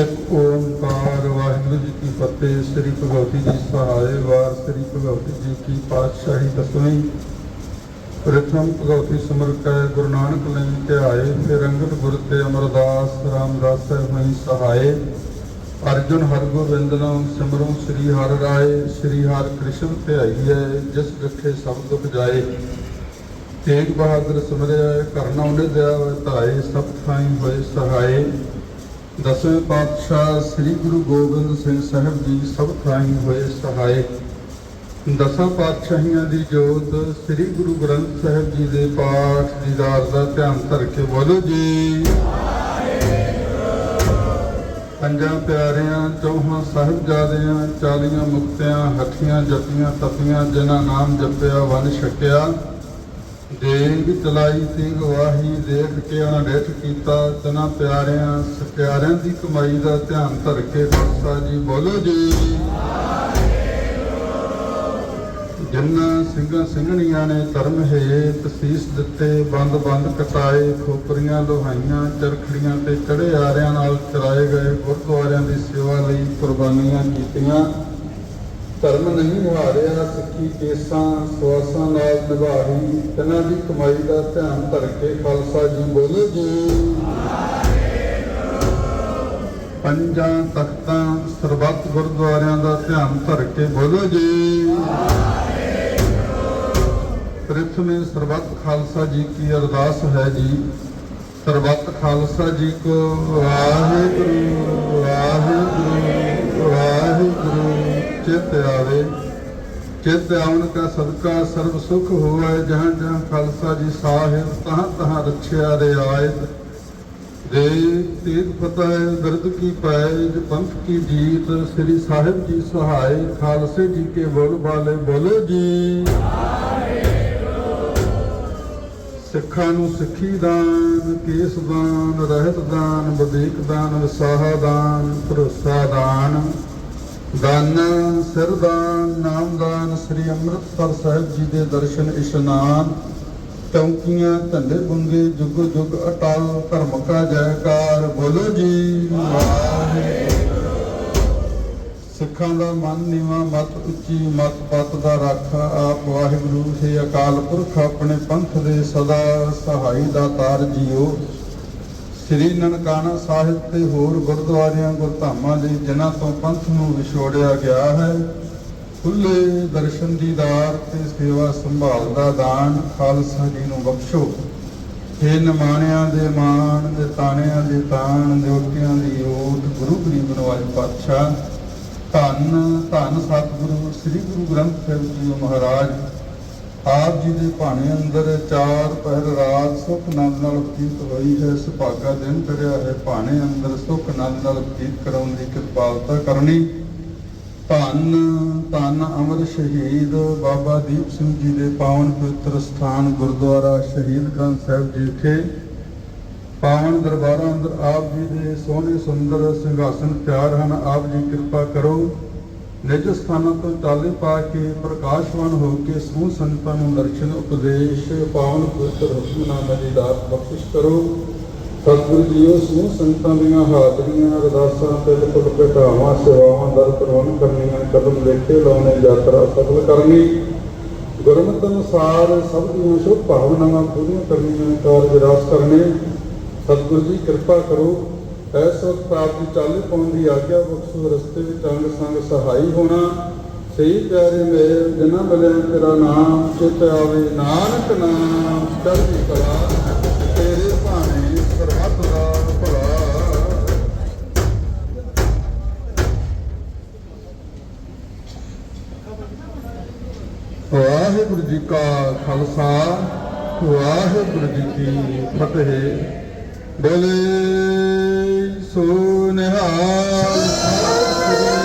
ਇਕ ਓਮਕਾਰ ਵਾਹਿਗੁਰੂ ਜੀ ਕੀ ਫਤਿਹ, ਸ੍ਰੀ ਭਗਵਤੀ ਜੀ ਸਹਾਇ ਵਾਰ ਸ੍ਰੀ ਭਗਵਤੀ ਜੀ ਕੀ ਪਾਤਸ਼ਾਹੀ ਦਸਵੀਂ। ਪ੍ਰਥਮ ਭਗਵਤੀ ਸਿਮਰ ਕੈ, ਗੁਰੂ ਨਾਨਕ ਲਈ ਧਿਆਏ ਫਿਰ ਅੰਗਦ ਗੁਰ ਤੇ ਅਮਰਦਾਸ ਰਾਮਦਾਸ ਹੋਈ ਸਹਾਇ ਅਰਜੁਨ ਹਰਗੋਬਿੰਦ ਨਾਮ ਸਿਮਰੋ ਸ੍ਰੀ ਹਰਿ ਰਾਏ, ਸ੍ਰੀ ਹਰਿ ਕ੍ਰਿਸ਼ਨ ਧਿਆਈਐ, ਜਿਸ ਵਿਖੇ ਸਭ ਦੁਖ ਜਾਏ। ਤੇਗ ਬਹਾਦਰ ਸਿਮਰਿਆ, ਕਰਨਾ ਉਹਨੇ ਦਿਆ ਧਾਏ, ਸਭ ਥਾਈ ਹੋਏ ਸਹਾਏ। ਦਸਵੇਂ ਪਾਤਸ਼ਾਹ ਸ੍ਰੀ ਗੁਰੂ ਗੋਬਿੰਦ ਸਿੰਘ ਸਾਹਿਬ ਜੀ ਸਭ ਥਾਈਂ ਹੋਏ ਸਹਾਇਕ ਦਸਾਂ ਪਾਤਸ਼ਾਹੀਆਂ ਦੀ ਜੋਤ ਸ੍ਰੀ ਗੁਰੂ ਗ੍ਰੰਥ ਸਾਹਿਬ ਜੀ ਦੇ ਪਾਠ ਦੀਦਾਰ ਦਾ ਧਿਆਨ ਧਰ ਕੇ ਬੋਲੋ ਜੀ। ਪੰਜਾਂ ਪਿਆਰਿਆਂ, ਚੌਹਾਂ ਸਾਹਿਬਜ਼ਾਦਿਆਂ, ਚਾਲੀਆਂ ਮੁਕਤਿਆਂ ਹੱਥੀਆਂ ਜਪੀਆਂ ਤਪੀਆਂ, ਜਿਨ੍ਹਾਂ ਨਾਮ ਜਪਿਆ, ਵਨ ਛਕਿਆ। ਦੇਗ ਚਲਾਈ ਤੇ ਗਵਾਹੀ ਦੇਖ ਕੇ ਅਣਡਿਠ ਕੀਤਾ। ਤਨਾ ਪਿਆਰਿਆਂ ਸਪਿਆਰਿਆਂ ਦੀ ਕਮਾਈ ਦਾ ਧਿਆਨ ਧਰ ਕੇ ਖਾਲਸਾ ਜੀ ਬੋਲੋ ਜੀ। ਜਿਨ੍ਹਾਂ ਸਿੰਘਾਂ ਸਿੰਘਣੀਆਂ ਨੇ ਧਰਮ ਹੇਤ ਤਸੀਸ ਦਿੱਤੇ, ਬੰਦ ਬੰਦ ਕਟਾਏ, ਖੋਪਰੀਆਂ ਲੋਹਾਈਆਂ, ਚਰਖੜੀਆਂ ਤੇ ਚੜੇ ਆਰਿਆਂ ਨਾਲ ਚਲਾਏ ਗਏ, ਗੁਰਦੁਆਰਿਆਂ ਦੀ ਸੇਵਾ ਲਈ ਕੁਰਬਾਨੀਆਂ ਕੀਤੀਆਂ। ਧਰਮ ਨਹੀਂ ਹਾਰਿਆ ਸਿੱਖੀ ਕੇਸਾਂ, ਸਵਾਸਾਂ ਨਾਲ ਨਿਭਾਹੀ ਇਹਨਾਂ ਦੀ ਕਮਾਈ ਦਾ ਧਿਆਨ ਧਰ ਕੇ ਖਾਲਸਾ ਜੀ ਬੋਲੋ ਜੀ। ਪੰਜਾਂ ਤਖਤਾਂ, ਸਰਬੱਤ ਗੁਰਦੁਆਰਿਆਂ ਦਾ ਧਿਆਨ ਧਰ ਕੇ ਬੋਲੋ ਜੀ। ਪ੍ਰਥਮੇ ਸਰਬੱਤ ਖਾਲਸਾ ਜੀ ਕੀ ਅਰਦਾਸ ਹੈ ਜੀ। ਸਰਬੱਤ ਖਾਲਸਾ ਜੀ ਕੋ ਵਾਹਿਗੁਰੂ ਵਾਹਿਗੁਰੂ ਵਾਹਿਗੁਰੂ ਚਿਤ ਆਵੇ। ਚਿਤ ਆਉਣ ਕਾ ਸਦਕਾ ਸਰਬ ਸੁਖ ਹੋਵੇ, ਜਹਾਂ ਜਹਾਂ ਖਾਲਸਾ ਜੀ ਸਾਹਿਬ ਤਹਾਂ ਤਹਾਂ ਰਛਿਆ ਰਿਆਇਤ ਦੇ ਤੇਗ ਫਤਿਹ ਬਿਰਦ ਕੀ ਪੈਜ ਪੰਥ ਕੀ ਜੀਤ, ਸ੍ਰੀ ਸਾਹਿਬ ਜੀ ਸਹਾਇ ਖਾਲਸੇ ਜੀ ਕੇ ਬੋਲ ਬਾਲੇ ਬੋਲੋ ਜੀ। ਸਿੱਖਾਂ ਨੂੰ ਸਿੱਖੀ ਦਾਨ, ਕੇਸ ਦਾਨ, ਰਹਿਤ ਦਾਨ ਵਿਵੇਕ ਦਾਨ, ਵਿਸਾਹਾ ਦਾਨ, ਭਰੋਸਾ ਦਾਨ। ਦਾਨ ਸਿਰਦਾਨ, ਨਾਮਦਾਨ ਸ੍ਰੀ ਅੰਮ੍ਰਿਤਸਰ ਸਾਹਿਬ ਜੀ ਦੇ ਦਰਸ਼ਨ ਇਸ਼ਨਾਨ, ਚੌਂਕੀਆਂ ਝੰਡੇ ਬੁੰਗੇ ਜੁਗ ਜੁਗ ਅਟਲ ਧਰਮ ਕਾ ਜੈਕਾਰ, ਬੋਲੋ ਜੀ। ਸਿੱਖਾਂ ਦਾ ਮਨ ਨੀਵਾ, ਮਤ ਉੱਚੀ, ਮਤ ਪਤ ਦਾ ਰਾਖਾ, ਆਪ ਵਾਹਿਗੁਰੂ, ਹੈ ਅਕਾਲ ਪੁਰਖ, ਆਪਣੇ ਪੰਥ ਦੇ ਸਦਾ ਸਹਾਈ ਦਾ ਤਾਰ ਜੀਓ। ਸ੍ਰੀ ਨਨਕਾਣਾ ਸਾਹਿਬ ਤੇ ਹੋਰ ਗੁਰਦੁਆਰਿਆਂ ਗੁਰਧਾਮਾਂ ਦੇ ਜਿਨ੍ਹਾਂ ਤੋਂ ਪੰਥ ਨੂੰ ਵਿਛੋੜਿਆ ਗਿਆ ਹੈ ਖੁੱਲੇ ਦਰਸ਼ਨ ਦੀ ਦਾਤ ਤੇ ਸੇਵਾ ਸੰਭਾਲ ਦਾ ਦਾਨ ਖਾਲਸਾ ਜੀ ਨੂੰ ਬਖਸ਼ੋ। ਹੇ ਨਮਾਣਿਆਂ ਦੇ ਮਾਣ ਦੇ ਤਾਣਿਆਂ ਦੇ ਤਾਣ ਦਿਓਟਿਆਂ ਦੀ ਓਟ, ਗੁਰੂ ਗਰੀਬ ਨਵਾਜ ਪਾਤਸ਼ਾਹ। ਧੰਨ ਧੰਨ ਸਤਿਗੁਰੂ, ਸ੍ਰੀ ਗੁਰੂ ਗ੍ਰੰਥ ਸਾਹਿਬ ਜੀ ਮਹਾਰਾਜ। ਆਪ ਜੀ ਦੇ ਭਾਣੇ ਅੰਦਰ ਚਾਰ ਪਹਿਰ ਰਾਤ ਸੁਖ ਨੰਦ ਨਾਲ ਬਤੀਤ ਹੋਈ ਹੈ, ਸੁਭਾਗਾ ਦਿਨ ਕਰਿਆ ਹੈ, ਭਾਣੇ ਅੰਦਰ ਸੁਖ ਨੰਦ ਨਾਲ ਬਤੀਤ ਕਰਾਉਣ ਦੀ ਕਿਰਪਾਲਤਾ ਕਰਨੀ। ਧੰਨ ਧੰਨ ਅਮਰ ਸ਼ਹੀਦ ਬਾਬਾ ਦੀਪ ਸਿੰਘ ਜੀ ਦੇ ਪਾਵਨ ਪਵਿੱਤਰ ਸਥਾਨ ਗੁਰਦੁਆਰਾ ਸ਼ਹੀਦ ਗੰਜ ਸਾਹਿਬ ਜੀ ਵਿਖੇ। ਪਾਵਨ ਦਰਬਾਰਾਂ ਅੰਦਰ ਆਪ ਜੀ ਦੇ ਸੋਹਣੇ, ਸੁੰਦਰ, ਸਿੰਘਾਸਨ ਤਿਆਰ ਹਨ। ਆਪ ਜੀ ਕਿਰਪਾ ਕਰੋ। ਨਿਜ ਸਥਾਨਾਂ ਤੋਂ ਚਾਲੇ ਪਾ ਕੇ ਪ੍ਰਕਾਸ਼ਵਾਨ ਹੋ ਕੇ ਸਮੂਹ ਸੰਤਾਂ ਨੂੰ ਦਰਸ਼ਨ, ਉਪਦੇਸ਼, ਪਾਵਨ ਪਵਿੱਤਰ ਹੁਕਮਨਾਮਾ ਦੀ ਦਾਤ ਬਖਸ਼ਿਸ਼ ਕਰੋ। ਸਤਿਗੁਰੂ ਜੀਓ, ਸਮੂਹ ਸੰਤਾਂ ਦੀਆਂ ਹਾਜ਼ਰੀਆਂ, ਅਰਦਾਸਾਂ ਤੇ ਕੁਲ ਘਟਾਵਾਂ ਸੇਵਾਵਾਂ, ਦਰ ਪ੍ਰਵਨ ਕਰਨੀਆਂ, ਕਦਮ ਲੇਖੇ ਲਾਉਣੇ, ਯਾਤਰਾ ਸਫਲ ਕਰਨੀ। ਗੁਰਮਤਿ ਅਨੁਸਾਰ ਸਭ ਦੀਆਂ ਸ਼ੁਭ ਭਾਵਨਾਵਾਂ ਪੂਰੀਆਂ ਕਰਨੀਆਂ, ਕਾਰਜ ਰਾਸ ਕਰਨੇ। ਸਤਿਗੁਰੂ ਜੀ, ਕਿਰਪਾ ਕਰੋ। ਇਸ ਵਕਤ ਪ੍ਰਾਪਤੀ ਦੀ ਪਾਉਣ ਦੀ ਆਗਿਆ ਬਖਸ਼ੋ ਰਸਤੇ ਵਿੱਚ ਅੰਗ ਸੰਗ ਸਹਾਈ ਹੋਣਾ। ਸਹੀ ਪਿਆਰੇ ਮੇਰ ਜਿਨ੍ਹਾਂ ਬਲਿਆਂ ਤੇਰਾ ਨਾਮ ਚਿਤ ਆਵੇ। ਨਾਨਕ ਨਾਮ ਚੜ੍ਹਦੀ ਕਲਾ, ਤੇਰੇ ਭਾਣੇ ਸਰਬੱਤ ਦਾ ਭਲਾ। ਵਾਹਿਗੁਰੂ ਜੀ ਕਾ ਖਾਲਸਾ, ਵਾਹਿਗੁਰੂ ਜੀ ਕੀ ਫਤਿਹ। ਬੋਲੇ ਸੋ ਨਿਹਾਲ।